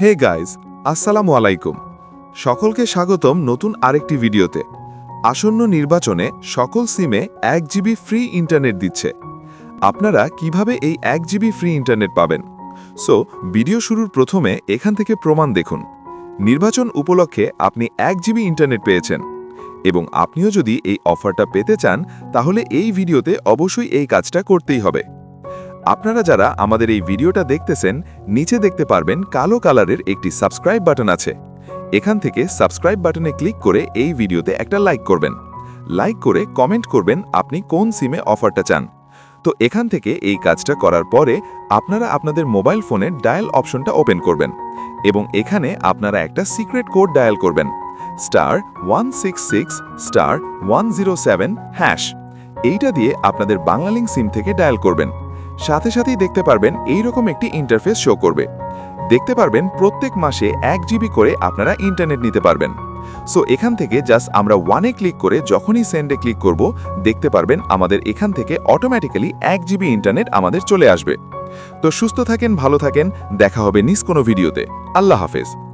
Hey guys, আসসালামু আলাইকুম। সকলকে স্বাগতম নতুন আরেকটি ভিডিওতে। আসন্ন নির্বাচনে সকল সিমে এক জিবি ফ্রি ইন্টারনেট দিচ্ছে। আপনারা কীভাবে এই এক জিবি ফ্রি ইন্টারনেট পাবেন? সো, ভিডিও শুরুর প্রথমে এখান থেকে প্রমাণ দেখুন। নির্বাচন উপলক্ষে আপনি এক জিবি ইন্টারনেট পেয়েছেন। এবং আপনিও যদি এই অফারটা পেতে চান, তাহলে এই ভিডিওতে অবশ্যই এই কাজটা করতেই হবে। আপনারা যারা আমাদের এই ভিডিওটা দেখতেছেন, নিচে দেখতে পারবেন কালো কালারের একটি সাবস্ক্রাইব বাটন আছে। এখান থেকে সাবস্ক্রাইব বাটনে ক্লিক করে এই ভিডিওতে একটা লাইক করবেন। লাইক করে কমেন্ট করবেন আপনি কোন সিমে অফারটা চান। তো এখান থেকে এই কাজটা করার পরে আপনারা আপনাদের মোবাইল ফোনের ডায়াল অপশনটা ওপেন করবেন এবং এখানে আপনারা একটা সিক্রেট কোড ডায়াল করবেন। Star one six six, star one zero seven, hash. এইটা দিয়ে আপনাদের বাংলালিং সিম থেকে ডায়াল করবেন। সাথে সাথেই দেখতে পারবেন এই রকম একটি ইন্টারফেস শো করবে। দেখতে পারবেন প্রত্যেক মাসে এক জিবি করে আপনারা ইন্টারনেট নিতে পারবেন। সো এখান থেকে জাস্ট আমরা ওয়ানে ক্লিক করে যখনই সেন্ডে ক্লিক করব, দেখতে পারবেন আমাদের এখান থেকে অটোমেটিক্যালি এক জিবি ইন্টারনেট আমাদের চলে আসবে। তো সুস্থ থাকেন, ভালো থাকেন, দেখা হবে নিস কোনো ভিডিওতে আল্লাহ হাফেজ।